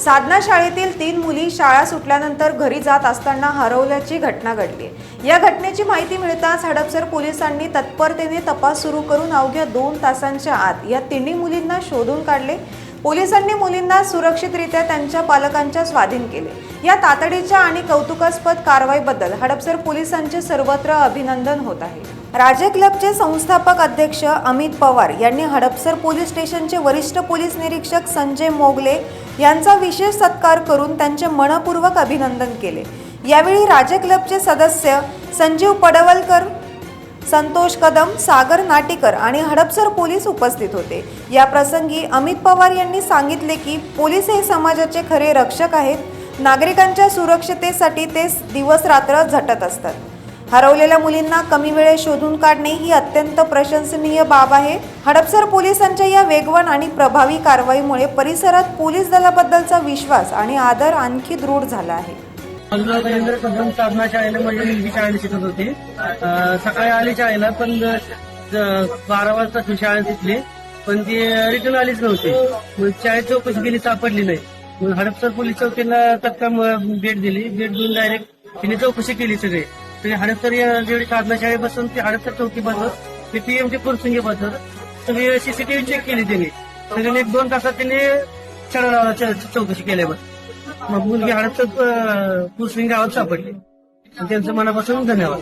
Sadhana शाळेतील तीन मुली शाळा सुटल्यानंतर घरी जात असताना हरवल्याची घटना घडली. या घटनेची माहिती मिळताच हडपसर पोलिसांनी तत्परतेने तपास सुरू करून अवघ्या दोन तासांच्या आत या तिन्ही मुलींना शोधून काढले. पोलिसांनी मुलींना सुरक्षितरित्या त्यांच्या पालकांच्या स्वाधीन केले. या तातडीच्या आणि कौतुकास्पद कारवाईबद्दल हडपसर पोलिसांचे सर्वत्र अभिनंदन होत आहे. राजे क्लबचे संस्थापक अध्यक्ष अमित पवार यांनी हडपसर पोलीस स्टेशनचे वरिष्ठ पोलीस निरीक्षक संजय मोगले यांचा विशेष सत्कार करून त्यांचे मनपूर्वक अभिनंदन केले. यावेळी राजे क्लबचे सदस्य संजीव पडवलकर संतोष कदम सागर नाटेकर आणि हडपसर पोलीस उपस्थित होते. या प्रसंगी अमित पवार यांनी सांगितले की पोलीस हे समाजाचे खरे रक्षक आहेत. नागरिकांच्या सुरक्षतेसाठी ते दिवस रात्र झटत असतात. हरवलेल्या मुलींना कमी वेळेत शोधून काढणे ही अत्यंत प्रशंसनीय बाब आहे. हडपसर पोलिसांच्या या वेगवान आणि प्रभावी कारवाईमुळे परिसरात पोलीस दलाबद्दलचा विश्वास आणि आदर आणखी दृढ झाला आहे. माझं कदम साधना शाळेला माझी मुलगी शाळेला शिकत होती. सकाळी आली शाळेला पण बारा वाजता ती शाळेत दिसली पण ती रिटर्न आलीच नव्हती. मग शाळेत चौकशी केली सापडली नाही. मग हडपसर पोलीस चौकीला तत्काळ भेट दिली. भेट देऊन डायरेक्ट तिने चौकशी केली सगळी. तरी हडपसर या जेवढी साधना शाळेपासून ती हडपसर चौकी बसत ती पीएमची पुरसुंगी बसत सगळी सीसीटीव्ही चेक केली त्यांनी सगळ्यांनी एक दोन तासात त्यांनी छडा चौकशी केल्यावर. मग मुलगी हडपसर पुरसुंगी गावात सापडली. त्यांचं मनापासून धन्यवाद.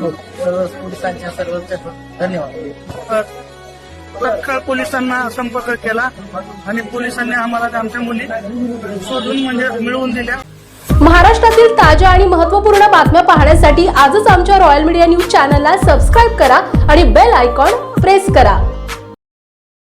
हो. सर्व पोलिसांच्या सर्व धन्यवाद. तत्काळ पोलिसांना संपर्क केला आणि पोलिसांनी आम्हाला आमच्या मुली शोधून म्हणजे मिळवून दिल्या. महाराष्ट्रातील ताज्या आणि महत्त्वपूर्ण बातम्या पाहण्यासाठी आजच आमच्या रॉयल मीडिया न्यूज चॅनलला सबस्क्राईब करा आणि बेल आयकॉन प्रेस करा.